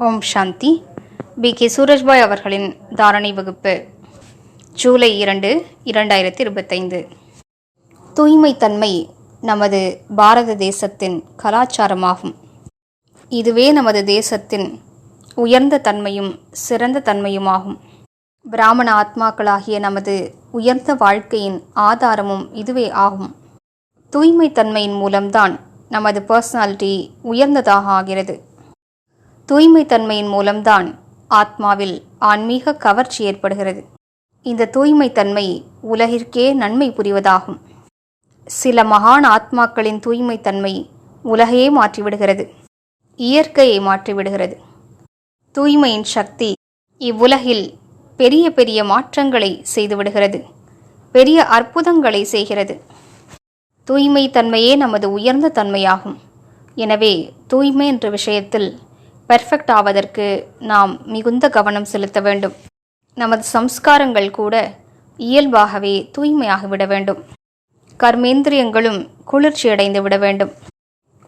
ஓம் சாந்தி. B. K. Surajbhai அவர்களின் தாரணை வகுப்பு ஜூலை இரண்டு இரண்டாயிரத்தி இருபத்தைந்து தூய்மைத்தன்மை நமது பாரத தேசத்தின் கலாச்சாரமாகும். இதுவே நமது தேசத்தின் உயர்ந்த தன்மையும் சிறந்த தன்மையுமாகும். பிராமண ஆத்மாக்களாகிய நமது உயர்ந்த வாழ்க்கையின் ஆதாரமும் இதுவே ஆகும். தூய்மைத்தன்மையின் மூலம்தான் நமது பர்சனாலிட்டி உயர்ந்ததாக ஆகிறது. தூய்மைத்தன்மையின் மூலம்தான் ஆத்மாவில் ஆன்மீக கவர்ச்சி ஏற்படுகிறது. இந்த தூய்மைத்தன்மை உலகிற்கே நன்மை புரிவதாகும். சில மகான் ஆத்மாக்களின் தூய்மைத்தன்மை உலகையே மாற்றிவிடுகிறது. இயற்கையை மாற்றிவிடுகிறது. தூய்மையின் சக்தி இவ்வுலகில் பெரிய பெரிய மாற்றங்களை செய்துவிடுகிறது. பெரிய அற்புதங்களை செய்கிறது. தூய்மை தன்மையே நமது உயர்ந்த தன்மையாகும். எனவே தூய்மை என்ற விஷயத்தில் பெர்ஃபெக்ட் ஆவதற்கு நாம் மிகுந்த கவனம் செலுத்த வேண்டும். நமது சம்ஸ்காரங்கள் கூட இயல்பாகவே தூய்மையாகிவிட வேண்டும். கர்மேந்திரியங்களும் குளிர்ச்சியடைந்து விட வேண்டும்.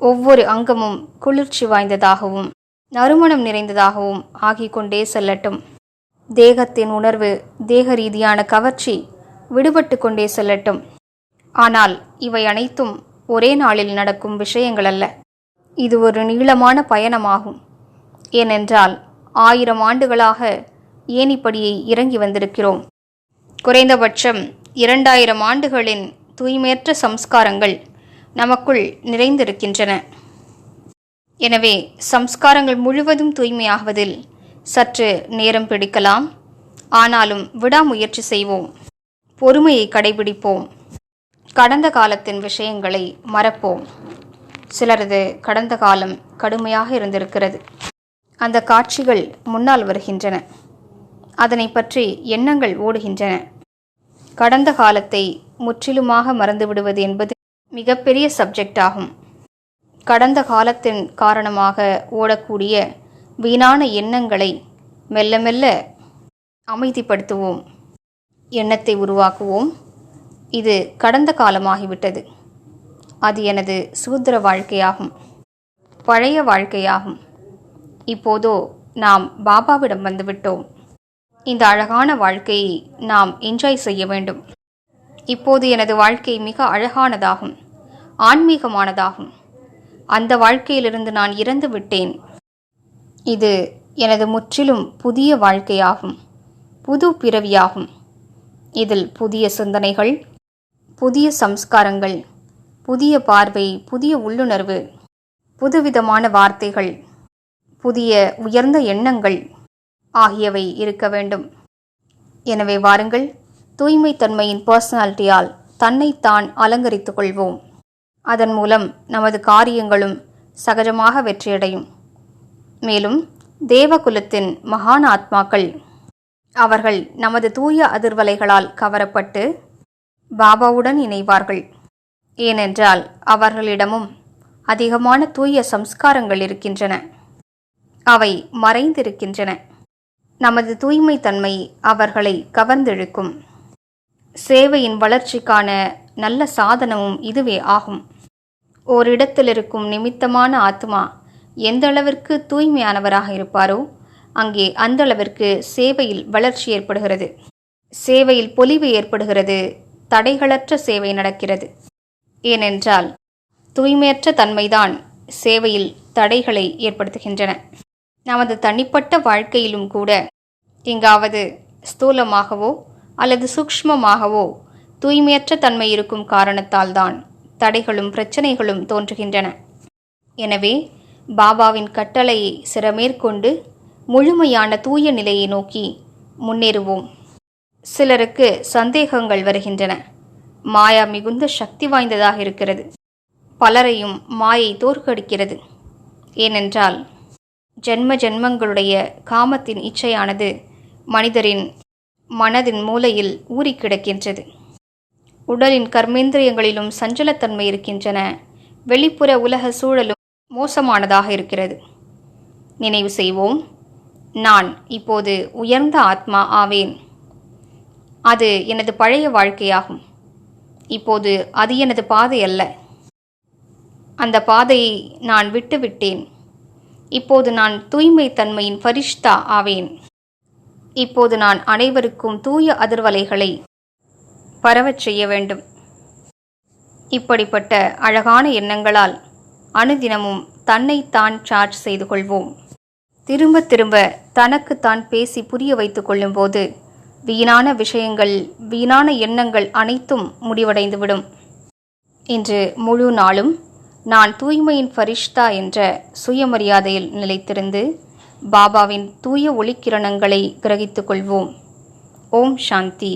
ஒவ்வொரு அங்கமும் குளிர்ச்சி வாய்ந்ததாகவும் நறுமணம் நிறைந்ததாகவும் ஆகிக்கொண்டே செல்லட்டும். தேகத்தின் உணர்வு தேக ரீதியான கவர்ச்சி விடுபட்டு கொண்டே செல்லட்டும். ஆனால் இவை அனைத்தும் ஒரே நாளில் நடக்கும் விஷயங்கள் அல்ல இது ஒரு நீளமான பயணமாகும். ஏனென்றால் ஆயிரம் ஆண்டுகளாக ஏணிப்படியை இறங்கி வந்திருக்கிறோம். குறைந்தபட்சம் இரண்டாயிரம் ஆண்டுகளின் தூய்மையற்ற சம்ஸ்காரங்கள் நமக்குள் நிறைந்திருக்கின்றன. எனவே சம்ஸ்காரங்கள் முழுவதும் தூய்மையாகுவதில் சற்று நேரம் பிடிக்கலாம். ஆனாலும் விடாமுயற்சி செய்வோம். பொறுமையை கடைபிடிப்போம். கடந்த காலத்தின் விஷயங்களை மறப்போம். சிலரது கடந்த காலம் கடுமையாக இருந்திருக்கிறது. அந்த காட்சிகள் முன்னால் வருகின்றன. அதனை பற்றி எண்ணங்கள் ஓடுகின்றன. கடந்த காலத்தை முற்றிலுமாக மறந்துவிடுவது என்பது மிகப்பெரிய சப்ஜெக்ட் ஆகும். கடந்த காலத்தின் காரணமாக ஓடக்கூடிய வீணான எண்ணங்களை மெல்ல மெல்ல அமைதிப்படுத்துவோம். எண்ணத்தை உருவாக்குவோம். இது கடந்த காலமாகிவிட்டது. அது எனது சூத்திர வாழ்க்கையாகும். பழைய வாழ்க்கையாகும். இப்போதோ நாம் பாபாவிடம் வந்துவிட்டோம். இந்த அழகான வாழ்க்கையை நாம் என்ஜாய் செய்ய வேண்டும். இப்போது எனது வாழ்க்கை மிக அழகானதாகும் ஆன்மீகமானதாகும். அந்த வாழ்க்கையிலிருந்து நான் இறந்து விட்டேன். இது எனது முற்றிலும் புதிய வாழ்க்கையாகும் புது பிறவியாகும். இதில் புதிய சிந்தனைகள் புதிய சம்ஸ்காரங்கள் புதிய பார்வை புதிய உள்ளுணர்வு புதுவிதமான வார்த்தைகள் புதிய உயர்ந்த எண்ணங்கள் ஆகியவை இருக்க வேண்டும். எனவே வாருங்கள் தூய்மைத்தன்மையின் பர்சனாலிட்டியால் தன்னைத்தான் அலங்கரித்துக் கொள்வோம். அதன் மூலம் நமது காரியங்களும் சகஜமாக வெற்றியடையும். மேலும் தேவகுலத்தின் மகான் ஆத்மாக்கள் அவர்கள் நமது தூய அதிர்வலைகளால் கவரப்பட்டு பாபாவுடன் இணைவார்கள். ஏனென்றால் அவர்களிடமும் அதிகமான தூய சம்ஸ்காரங்கள் இருக்கின்றன. அவை மறைந்திருக்கின்றன. நமது தூய்மை தன்மை அவர்களை கவர்ந்தெழுக்கும். சேவையின் வளர்ச்சிக்கான நல்ல சாதனமும் இதுவே ஆகும். ஓரிடத்தில் இருக்கும் நிமித்தமான ஆத்மா எந்த அளவிற்கு தூய்மையானவராக இருப்பாரோ அங்கே அந்த அளவிற்கு சேவையில் வளர்ச்சி ஏற்படுகிறது. சேவையில் பொலிவு ஏற்படுகிறது தடைகளற்ற சேவை நடக்கிறது. ஏனென்றால் தூய்மையற்ற தன்மைதான் சேவையில் தடைகளை ஏற்படுத்துகின்றன. நமது தனிப்பட்ட வாழ்க்கையிலும் கூட எங்காவது ஸ்தூலமாகவோ அல்லது சூக்ஷ்மமாகவோ தூய்மையற்ற தன்மை இருக்கும் காரணத்தால் தான் தடைகளும் பிரச்சனைகளும் தோன்றுகின்றன. எனவே பாபாவின் கட்டளையை சிறமேற்கொண்டு முழுமையான தூய நிலையை நோக்கி முன்னேறுவோம். சிலருக்கு சந்தேகங்கள் வருகின்றன. மாயா மிகுந்த சக்தி வாய்ந்ததாக இருக்கிறது. பலரையும் மாயை தோற்கடிக்கிறது. ஏனென்றால் ஜென்ம ஜென்மங்களுடைய காமத்தின் இச்சையானது மனிதரின் மனதின் மூலையில் ஊறி கிடக்கின்றது. உடலின் கர்மேந்திரியங்களிலும் சஞ்சலத்தன்மை இருக்கின்றன. வெளிப்புற உலக சூழலும் மோசமானதாக இருக்கிறது. நினைவு செய்வோம் நான் இப்போது உயர்ந்த ஆத்மா ஆவேன். அது எனது பழைய வாழ்க்கையாகும். இப்போது அது எனது பாதை அல்ல. அந்த பாதையை நான் விட்டுவிட்டேன். இப்போது நான் தூய்மை தன்மையின் ஃபரிஷ்தா ஆவேன். இப்போது நான் அனைவருக்கும் தூய அதிர்வலைகளை பரவச் செய்ய வேண்டும். இப்படிப்பட்ட அழகான எண்ணங்களால் அனுதினமும் தன்னைத்தான் சார்ஜ் செய்து கொள்வோம். திரும்ப திரும்ப தனக்குத்தான் பேசி புரிய வைத்துக் கொள்ளும்போது வீணான விஷயங்கள் வீணான எண்ணங்கள் அனைத்தும் முடிவடைந்துவிடும். இன்று முழு நாளும் நான் தூய்மையின் ஃபரிஷ்தா என்ற சுயமரியாதையில் நிலைத்திருந்து பாபாவின் தூய ஒளிக்கிரணங்களை கிரகித்துக் கொள்வோம். ஓம் சாந்தி.